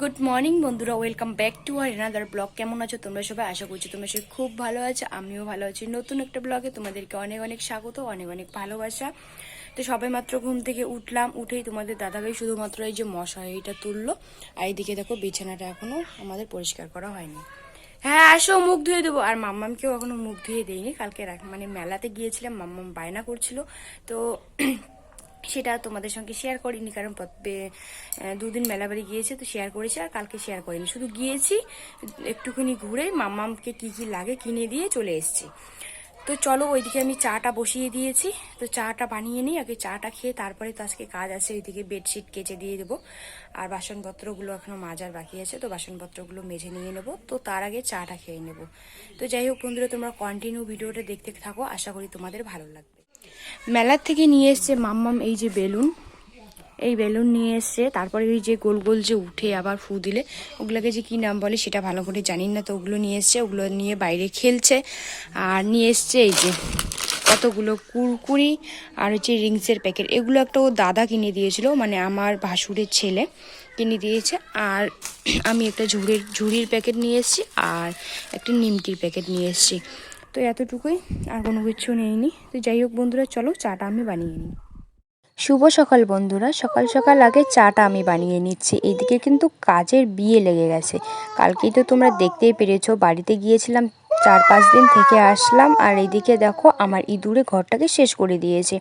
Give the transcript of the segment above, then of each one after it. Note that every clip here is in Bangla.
গুড মর্নিং বন্ধুরা, welcome back to our another blog. কেমন আছো তোমরা সবাই? আশা করছি তোমরা সবাই খুব ভালো আছো, আমিও ভালো আছি। নতুন একটা ব্লগে তোমাদেরকে অনেক অনেক স্বাগত, অনেক অনেক ভালোবাসা। তো সবাই মাত্র ঘুম থেকে উঠলাম, উঠেই তোমাদের দাদাভাই শুধুমাত্র এই যে মশারিটা তুললো, আর এইদিকে দেখো বিছানাটা এখনও আমাদের পরিষ্কার করা হয়নি। হ্যাঁ আসো, মুখ ধুয়ে দেবো। আর মাম্মামকেও এখনও মুখ ধুয়ে দেয়নি কালকে মানে মেলাতে গিয়েছিলাম, মাম্মাম বায়না করছিল। তো সেটা তোমাদের সঙ্গে শেয়ার করিনি, কারণ দুদিন মেলাবাড়ি গিয়েছে, তো শেয়ার করেছি আর কালকে শেয়ার করিনি। শুধু গিয়েছি, একটুখানি ঘুরে মাম্মামকে কি কি লাগে কিনে দিয়ে চলে এসেছি। তো চলো ওইদিকে আমি চাটা বসিয়ে দিয়েছি, তো চাটা বানিয়ে নিই, আগে চাটা খেয়ে তারপরে তো আজকে কাজ আছে, ওইদিকে বেডশিট কেচে দিয়ে দেবো। আর বাসনপত্রগুলো এখনও মাজার বাকি আছে, তো বাসনপত্রগুলো মেজে নিয়ে নেব, তো তার আগে চাটা খেয়ে নেব। তো যাই হোক বন্ধুরা, তোমরা কন্টিনিউ ভিডিওটা দেখতে থাকো, আশা করি তোমাদের ভালো লাগবে। মেলার থেকে নিয়ে এসছে মাম্মাম এই যে বেলুন। এই বেলুন নিয়ে এসছে, তারপরে ওই যে গোল গোল যে উঠে আবার ফু দিলে, ওগুলোকে যে কী নাম বলে সেটা ভালো করে জানি না তো ওগুলো নিয়ে এসছে, ওগুলো নিয়ে বাইরে খেলছে। আর নিয়ে এসছে এই যে কতগুলো কুরকুরি আর হচ্ছে রিংসের প্যাকেট। এগুলো একটা ও দাদা কিনে দিয়েছিল মানে আমার ভাসুরের ছেলে কিনে দিয়েছে। আর আমি একটা ঝুড়ির ঝুড়ির প্যাকেট নিয়ে এসেছি, আর একটা নিমকির প্যাকেট নিয়ে এসেছি। তো এতটুকুই, আর কোনো কিছু নেইনি। তো যাই হোক বন্ধুরা, চলো চাটা আমি বানিয়ে নিই। শুভ সকাল বন্ধুরা, সকাল সকাল আগে চাটা আমি বানিয়ে নিচ্ছি। এদিকে কিন্তু কাজের বিয়ে লেগে গেছে। কালকেই তো তোমরা দেখতেই পেরেছ, বাড়িতে গিয়েছিলাম চার পাঁচ দিন থেকে আসলাম আর এদিকে দেখো আমার ইঁদুরে ঘরটাকে শেষ করে দিয়েছে।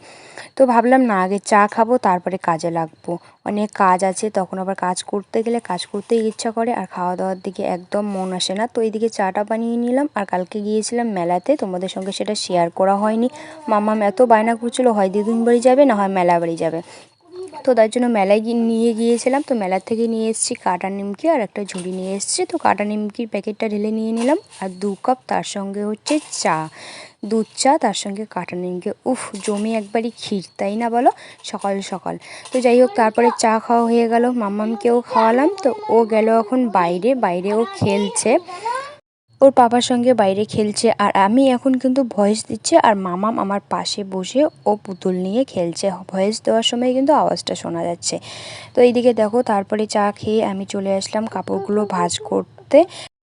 তো ভাবলাম, না, আগে চা খাব, তারপরে কাজে লাগবো। অনেক কাজ আছে, তখন আবার কাজ করতে গেলে কাজ করতেই ইচ্ছা করে আর খাওয়া দাওয়ার দিকে একদম মন আসে না। তো এইদিকে চাটা বানিয়ে নিলাম আর কালকে গিয়েছিলাম মেলাতে, তোমাদের সঙ্গে সেটা শেয়ার করা হয়নি। মামা এত বায়না করছিল, হয় দিদুন বাড়ি যাবে, না হয় মেলা বাড়ি যাবে? তো তার জন্য মেলায় গিয়ে নিয়ে গিয়েছিলাম। তো মেলার থেকে নিয়ে এসেছি কাটা নিমকি আর একটা ঝুড়ি নিয়ে এসেছি। তো কাটা নিমকির প্যাকেটটা ঢেলে নিয়ে নিলাম আর দু কাপ তার সঙ্গে হচ্ছে চা। দুধ চা, তার সঙ্গে কাটা নিমকি। উফ, জমি একবারই ক্ষীর, তাই না বলো? সকাল সকাল। তো যাই হোক, তারপরে চা খাওয়া হয়ে গেল। মাম্মামকেও খাওয়ালাম। তো ও গেল এখন বাইরে বাইরে ও খেলছে। ওর বাবার সঙ্গে বাইরে খেলছে আর আমি এখন কিন্তু ভয়েস দিচ্ছে আর মামাম আমার পাশে বসে ও পুতুল নিয়ে খেলছে। ভয়েস দেওয়ার সময় কিন্তু আওয়াজটা শোনা যাচ্ছে। তো এইদিকে দেখো, তারপরে চা খেয়ে আমি চলে আসলাম কাপড়গুলো ভাঁজ করতে।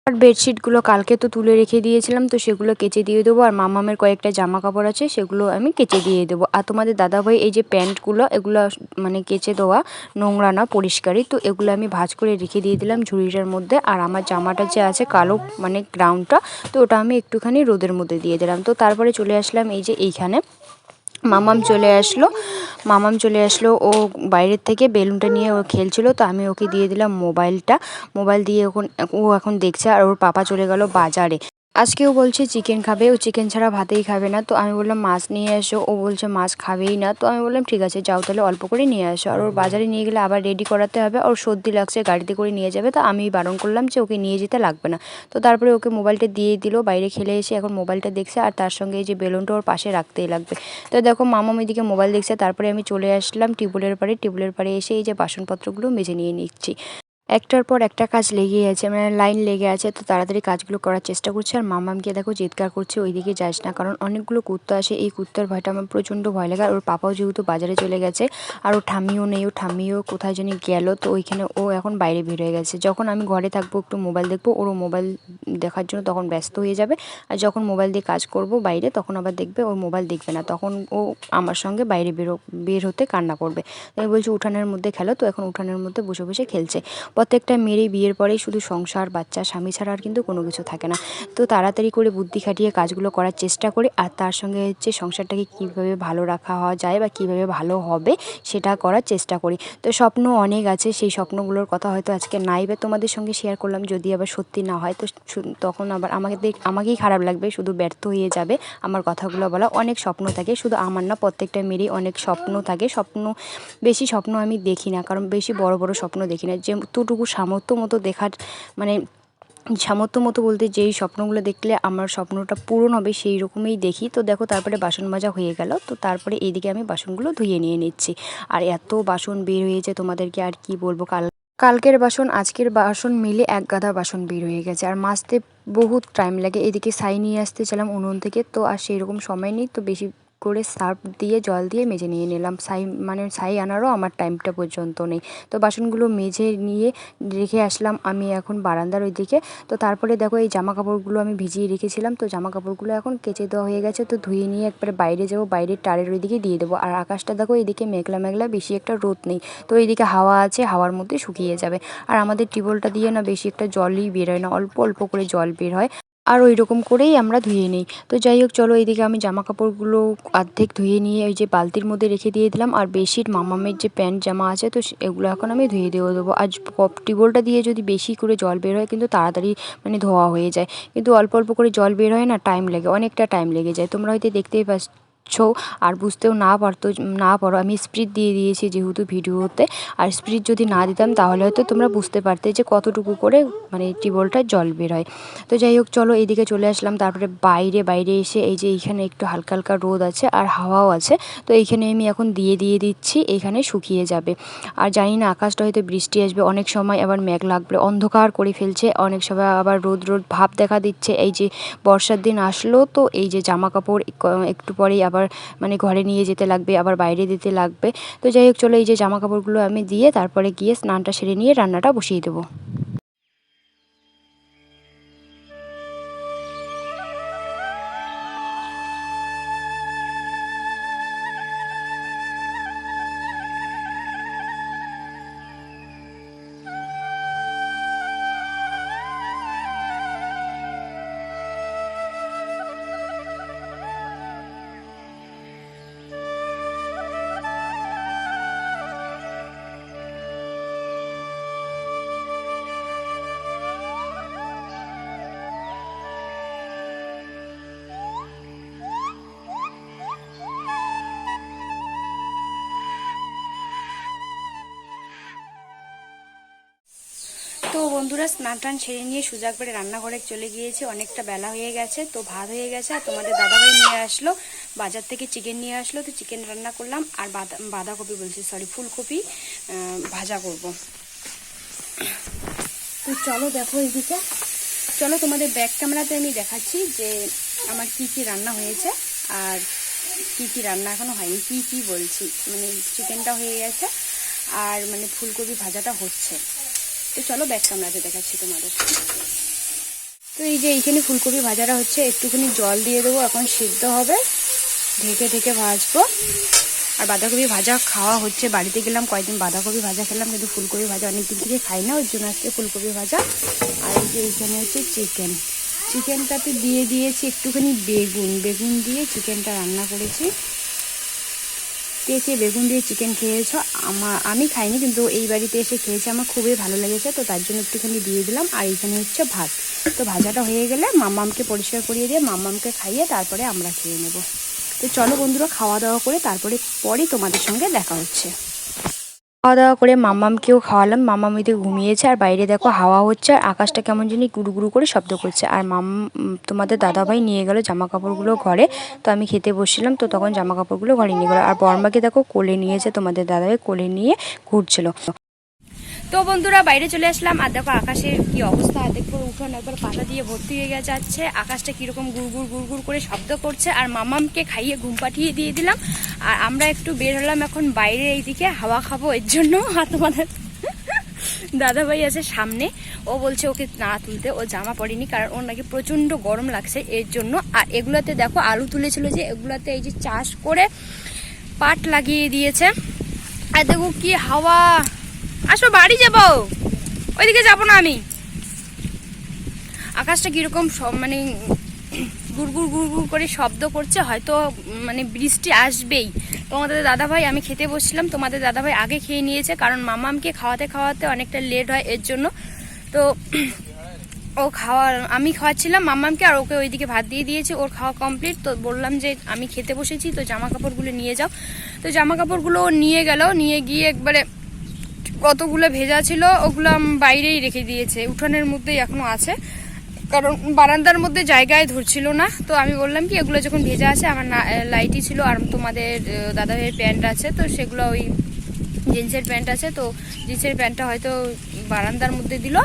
আর বেডশিটগুলো কালকে তো তুলে রেখে দিয়েছিলাম, তো সেগুলো কেচে দিয়ে দেবো। আর মামামের কয়েকটা জামা কাপড় আছে, সেগুলো আমি কেচে দিয়ে দেবো। আর তোমাদের দাদাভাই এই যে প্যান্টগুলো, এগুলো মানে কেচে দেওয়া নোংরা না, পরিষ্কারই, তো এগুলো আমি ভাজ করে রেখে দিয়ে দিলাম ঝুড়িটার মধ্যে। আর আমার জামাটা যে আছে কালো মানে গ্রাউন্ডটা তো ওটা আমি একটুখানি রোদের মধ্যে দিয়ে দিলাম। তো তারপরে চলে আসলাম এই যে এইখানে। মামাম চলে আসলো। মামাম চলে আসলো, ও বাইরের থেকে বেলুনটা নিয়ে ও খেলছিল, তো আমি ওকে দিয়ে দিলাম মোবাইলটা। মোবাইল দিয়ে এখন, ও এখন দেখছে আর ওর পাপা চলে গেল বাজারে। আজকেও বলছে চিকেন খাবে, ও চিকেন ছাড়া ভাতেই খাবে না। তো আমি বললাম, মাছ নিয়ে এসো। ও বলছে, মাছ খাবেই না। তো আমি বললাম, ঠিক আছে, যাও তাহলে অল্প করে নিয়ে আসো। আর ওর বাজারে নিয়ে গেলে আবার রেডি করাতে হবে। ওর সর্দি লাগছে, গাড়িতে করে নিয়ে যাবে। তো আমি বারণ করলাম যে ওকে নিয়ে যেতে লাগবে না। তো তারপরে ওকে মোবাইলটা দিয়ে দিল, বাইরে খেলে এসে এখন মোবাইলটা দেখছে। আর তার সঙ্গে এই যে বেলুনটা ওর পাশে রাখতেই লাগবে। তো দেখো মামা এদিকে মোবাইল দেখছে। তারপরে আমি চলে আসলাম টিউবওয়েলের পাড়ে। টিউবওয়েলের পাড়ে এসে এই যে বাসনপত্রগুলো মেজে নিয়ে নিচ্ছি। একটার পর একটা কাজ লেগেই আছে মানে লাইন লেগে আছে, তো তাড়াতাড়ি কাজগুলো করার চেষ্টা করছে। আর মামামকে দেখো চিৎকার করছে, ওইদিকে যাস না, কারণ অনেকগুলো কুত্তা আসে, এই কুত্তার ভয়টা আমার প্রচণ্ড ভয় লাগে। আর ওর পাপাও যেহেতু বাজারে চলে গেছে, আর ও ঠাম্মিও নেই ও ঠাম্মিও কোথায় জানি গেল, তো ওইখানে ও এখন বাইরে বের হয়ে গেছে। যখন আমি ঘরে থাকব, একটু মোবাইল দেখব ওরও মোবাইল দেখার জন্য তখন ব্যস্ত হয়ে যাবে। আর যখন মোবাইল দিয়ে কাজ করব বাইরে, তখন আবার দেখবে ওর মোবাইল দেখবে না, তখন ও আমার সঙ্গে বাইরে বেরো, বের হতে কান্না করবে। তাই বলছি, উঠানের মধ্যে খেলো, তো এখন উঠানের মধ্যে বসে বসে খেলছে। প্রত্যেকটা মেয়েরই বিয়ের পরেই শুধু সংসার, বাচ্চা, স্বামী ছাড়া আর কিন্তু কোনো কিছু থাকে না। তো তাড়াতাড়ি করে বুদ্ধি খাটিয়ে কাজগুলো করার চেষ্টা করি আর তার সঙ্গে হচ্ছে সংসারটাকে কীভাবে ভালো রাখা যায় বা কীভাবে ভালো হবে সেটা করার চেষ্টা করি। তো স্বপ্ন অনেক আছে, সেই স্বপ্নগুলোর কথা হয়তো আজকে নাই বা তোমাদের সঙ্গে শেয়ার করলাম, যদি আবার সত্যি না হয় তো তখন আবার আমাকে দেখ- আমাকেই খারাপ লাগবে, শুধু ব্যর্থ হয়ে যাবে আমার কথাগুলো বলা। অনেক স্বপ্ন থাকে, শুধু আমার না, প্রত্যেকটা মেয়েরই অনেক স্বপ্ন থাকে। স্বপ্ন, বেশি স্বপ্ন আমি দেখি না, কারণ বেশি বড় বড় স্বপ্ন দেখি না। যেটুকু সামর্থ্য মতো দেখার মানে সামর্থ্য মতো বলতে যেই স্বপ্নগুলো দেখলে আমার স্বপ্নটা পূরণ হবে সেই রকমই দেখি। তো দেখো তারপরে বাসন মাজা হয়ে গেল। তো তারপরে এইদিকে আমি বাসনগুলো ধুয়ে নিয়ে নিচ্ছি। আর এত বাসন বের হয়েছে তোমাদেরকে আর কি বলব? কাল, কালকের বাসন, আজকের বাসন মিলে এক গাদা বাসন বের হয়ে গেছে। আর মাজতে বহুত টাইম লাগে। এদিকে সাই নিয়ে আসতে ছিলাম উনুন থেকে। তো আর সেই রকম সময় নেই। তো বেশি করে সার্ফ দিয়ে, জল দিয়ে মেজে নিয়ে নিলাম। সাই মানে সাই আনারও আমার টাইমটা পর্যন্ত নেই। তো বাসনগুলো মেজে নিয়ে রেখে আসলাম আমি এখন বারান্দার ওইদিকে। তো তারপরে দেখো এই জামা কাপড়গুলো আমি ভিজিয়ে রেখেছিলাম। তো জামা কাপড়গুলো এখন কেচে দেওয়া হয়ে গেছে। তো ধুয়ে নিয়ে একবারে বাইরে যাব। বাইরের টারের ওইদিকে দিয়ে দেবো। আর আকাশটা দেখো এইদিকে মেঘলা মেঘলা, বেশি একটা রোদ নেই। তো এইদিকে হাওয়া আছে, হাওয়ার মধ্যে শুকিয়ে যাবে। আর আমাদের টিউবওয়েলটা দিয়ে না বেশি একটা জলই বের হয় না। অল্প অল্প করে জল বের হয়। আর ওই রকম করেই আমরা ধুয়ে নিই। তো যাই হোক চলো এইদিকে আমি জামা কাপড়গুলো অর্ধেক ধুয়ে নিয়ে ওই যে বালতির মধ্যে রেখে দিয়ে দিলাম। আর বেশির মামামের যে প্যান্ট, জামা আছে, তো এগুলো এখন আমি ধুয়ে দিয়ে দেবো। আজ টিউবওয়েলটা দিয়ে যদি বেশি করে জল বের হয়, কিন্তু তাড়াতাড়ি মানে ধোয়া হয়ে যায়। কিন্তু অল্প অল্প করে জল বের হয় না, টাইম লাগে, অনেকটা টাইম লেগে যায়। তোমরা হয়তো দেখতেই পাচ্ছ আর বুঝতেও না পারতো, না পারো। আমি স্পিড দিয়ে দিয়েছি যেহেতু ভিডিওতে। আর স্পিড যদি না দিতাম, তাহলে হয়তো তোমরা বুঝতে পারতে যে কতটুকু করে মানে টিউবওয়েলটা জল বের হয় তো যাই হোক, চলো এইদিকে চলে আসলাম। তারপরে বাইরে বাইরে এসে এই যে এইখানে একটু হালকা হালকা রোদ আছে আর হাওয়াও আছে। তো এইখানে আমি এখন দিয়ে দিয়ে দিচ্ছি, এইখানে শুকিয়ে যাবে। আর জানি না, আকাশটা হয়তো বৃষ্টি আসবে, অনেক সময় আবার মেঘ লাগবে, অন্ধকার করে ফেলছে। অনেক সময় আবার রোদ রোদ ভাব দেখা দিচ্ছে। এই যে বর্ষার দিন আসলো, তো এই যে জামা কাপড় একটু পরেই আবার মানে ঘরে নিয়ে যেতে লাগবে, আবার বাইরে দিতে লাগবে। তো যাই হোক, চলো এই যে জামা কাপড়গুলো আমি দিয়ে তারপরে গিয়ে স্নানটা সেরে নিয়ে রান্নাটা বসিয়ে দেবো। তো বন্ধুরা স্নান টান সেরে নিয়ে সুজা একবারে রান্নাঘরে চলে গিয়েছে। অনেকটা বেলা হয়ে গেছে, তো ভাত হয়ে গেছে আর তোমাদের দাদাভাই নিয়ে আসলো। বাজার থেকে চিকেন নিয়ে আসলো, তো চিকেন রান্না করলাম আর বাঁধা বাঁধাকপি বলছি সরি ফুলকপি ভাজা করব। তো চলো দেখো এইদিকে। চলো তোমাদের ব্যাক ক্যামেরাতে আমি দেখাচ্ছি যে আমার কি কি রান্না হয়েছে আর কি কি রান্না এখনও হয়নি, কি কি বলছি। মানে চিকেনটা হয়ে গেছে আর মানে ফুলকপি ভাজাটা হচ্ছে। তো চলো ব্যাক ক্যামেরাতে দেখাচ্ছি তোমাদের। তো এই যে এইখানে ফুলকপি ভাজাটা হচ্ছে, একটুখানি জল দিয়ে দেবো, এখন সিদ্ধ হবে। ঢেকে ঢেকে ভাজবো। আর বাঁধাকপি ভাজা খাওয়া হচ্ছে, বাড়িতে গেলাম, কয়েকদিন বাঁধাকপি ভাজা খেলাম, কিন্তু ফুলকপি ভাজা অনেকদিন থেকে খাই না, ওই জন্য আজকে ফুলকপি ভাজা। আর এই যে এইখানে হচ্ছে চিকেন চিকেনটাতে দিয়ে দিয়েছি একটুখানি বেগুন। বেগুন দিয়ে চিকেনটা রান্না করেছি। কে বেগুন দিয়ে চিকেন খেয়েছ? আমার, আমি খাইনি, কিন্তু এই বাড়িতে এসে খেয়েছে, আমার খুবই ভালো লেগেছে, তো তার জন্য একটুখানি দিয়ে দিলাম। আর এখানে হচ্ছে ভাত। তো ভাজাটা হয়ে গেলে মাম্মামকে পরিষ্কার করিয়ে দিয়ে মাম্মামকে খাইয়ে তারপরে আমরা খেয়ে নেব। তো চলো বন্ধুরা, খাওয়া দাওয়া করে তারপরে পরই তোমাদের সঙ্গে দেখা হচ্ছে। খাওয়া দাওয়া করে মামামকেও খাওয়ালাম। মাম্মাম এদিকে ঘুমিয়েছে আর বাইরে দেখো হাওয়া হচ্ছে আর আকাশটা কেমন জানি গুড়ু করে শব্দ করছে। আর মাম তোমাদের দাদাভাই নিয়ে গেলো জামা কাপড়গুলো ঘরে। তো আমি খেতে বসছিলাম, তো তখন জামা কাপড়গুলো ঘরে নিয়ে গেলো। আর বর্মাকে দেখো কোলে নিয়েছে তোমাদের দাদাভাই কোলে নিয়ে ঘুরছিল। তো বন্ধুরা, বাইরে চলে আসলাম। আর দেখো আকাশের কি অবস্থা। আর দেখো, উঠোন একবার পাতা দিয়ে ভর্তি হয়ে গেছে, যাচ্ছে। আকাশটা কীরকম গুড়গুড় গুড়গুড় করে শব্দ করছে। আর মামামকে খাইয়ে ঘুম পাঠিয়ে দিয়ে দিলাম। আর আমরা একটু বের হলাম এখন বাইরে এইদিকে। হাওয়া খাব এর জন্য। আর তোমাদের দাদাভাই আছে সামনে। ও বলছে ওকে না তুলতে। ও জামা পরেনি, কারণ ওর নাকি প্রচণ্ড গরম লাগছে এর জন্য। আর এগুলাতে দেখো, আলু তুলেছিল যে, এগুলাতে এই যে চাষ করে পাট লাগিয়ে দিয়েছে। আর দেখো কি হাওয়া! আসো, বাড়ি যাব। ওইদিকে যাব না আমি। আকাশটা কীরকম সব মানে গুড়গুড় গুড়গুড় করে শব্দ করছে, হয়তো মানে বৃষ্টি আসবেই। তোমাদের দাদাভাই, আমি খেতে বসছিলাম, তোমাদের দাদাভাই আগে খেয়ে নিয়েছে, কারণ মামামকে খাওয়াতে খাওয়াতে অনেকটা লেট হয় এর জন্য। তো ও খাওয়া, আমি খাওয়াচ্ছিলাম মাম্মামকে আর ওকে ওইদিকে ভাত দিয়ে দিয়েছি, ওর খাওয়া কমপ্লিট। তো বললাম যে, আমি খেতে বসেছি, তো জামা কাপড়গুলো নিয়ে যাও। তো জামা কাপড়গুলো নিয়ে গেল, নিয়ে গিয়ে একবারে কতগুলো ভেজা ছিল ওগুলো বাইরেই রেখে দিয়েছে। উঠানের মধ্যেই এখনও আছে। কারণ বারান্দার মধ্যে জায়গায় ধরছিল না। তো আমি বললাম কি এগুলো যখন ভেজা আছে আমার লাইটই ছিল আর তোমাদের আহ, দাদাভাইয়ের প্যান্ট আছে। তো সেগুলো ওই জিন্সের প্যান্ট আছে। তো জিন্সের প্যান্টটা হয়তো বারান্দার মধ্যে দিল।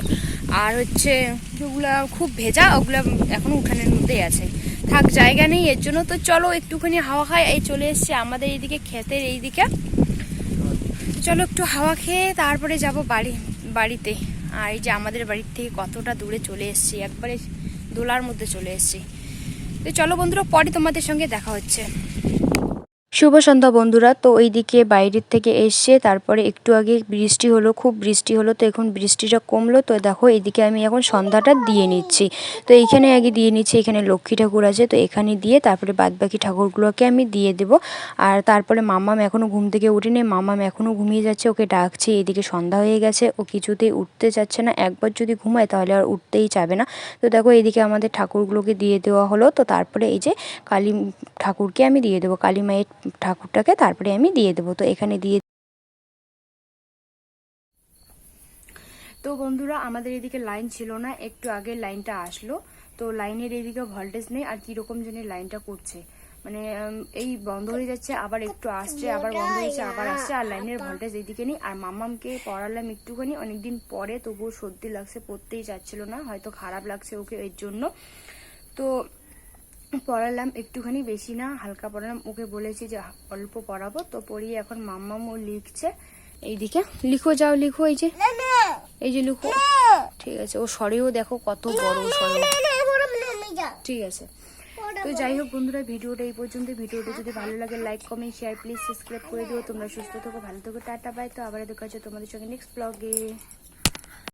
আর হচ্ছে যেগুলো খুব ভেজা ওগুলো এখনও উঠানের মধ্যেই আছে। থাক জায়গা নেই এর জন্য। তো চলো একটুখানি হাওয়া খাই। এই চলে এসছে আমাদের এইদিকে ক্ষেতের এইদিকে। চলো একটু হাওয়া খেয়ে তারপরে যাব বাড়ি, বাড়িতে। আর এই যে আমাদের বাড়ির থেকে কতটা দূরে চলে এসছি, একবারে দোলার মধ্যে চলে এসছি। তো চলো বন্ধুরা, পরে তোমাদের সঙ্গে দেখা হচ্ছে। শুভ সন্ধ্যা বন্ধুরা। তো ওইদিকে বাইরের থেকে এসছে তারপরে একটু আগে বৃষ্টি হলো, খুব বৃষ্টি হলো, তো এখন বৃষ্টিটা কমলো। তো দেখো এইদিকে আমি এখন সন্ধ্যাটা দিয়ে নিচ্ছি। তো এইখানে আগে দিয়ে নিচ্ছি, এখানে লক্ষ্মী ঠাকুর আছে, তো এখানে দিয়ে তারপরে বাদবাকি ঠাকুরগুলোকে আমি দিয়ে দেব। আর তারপরে মামাম এখনও ঘুম থেকে উঠেনি মামাম এখনও ঘুমিয়ে যাচ্ছে, ওকে ডাকছে, এদিকে সন্ধ্যা হয়ে গেছে, ও কিছুতেই উঠতে চাচ্ছে না। একবার যদি ঘুমায় তাহলে আর উঠতেই চাবে না। তো দেখো এইদিকে আমাদের ঠাকুরগুলোকে দিয়ে দেওয়া হলো। তো তারপরে এই যে কালী ঠাকুরকে আমি দিয়ে দেবো। কালী মায়ের ঠাকুরটাকে তারপরে আমি দিয়ে দেবো। তো এখানে দিয়ে তো বন্ধুরা, আমাদের এদিকে লাইন ছিল না, একটু আগে লাইনটা আসলো। তো লাইনের এদিকে ভোল্টেজ নেই, আর কীরকম জানি লাইনটা করছে। মানে এই বন্ধ হয়ে যাচ্ছে, আবার একটু আসছে, আবার বন্ধ হয়েছে আবার আসছে, আর লাইনের ভোল্টেজ এইদিকে নেই। আর মাম্মামকে পড়ালাম একটুখানি, অনেকদিন পরে তবুও সর্দি লাগছে, পড়তেই যাচ্ছিল না, হয়তো খারাপ লাগছে ওকে এর জন্য। তো পড়ালাম একটুখানি বেশি না হালকা পড়ালাম। ওকে বলেছি যে অল্প পড়াবো। তো পড়িয়ে এখন মাম্মাম ও লিখছে। এইদিকে। লিখো যাও লিখো এই যে। এই যে লিখো। ঠিক আছে ও সরেও দেখো কত বড় সরে ঠিক আছে। তো যাই হোক বন্ধুরা ভিডিওটা এই পর্যন্ত। ভিডিওটা যদি ভালো লাগে like comment share please subscribe করে দিও। তোমরা সুস্থ থাকো ভালো থাকো। টাটা বাই তো আবার দেখা হচ্ছে তোমাদের সঙ্গে নেক্সট ব্লগে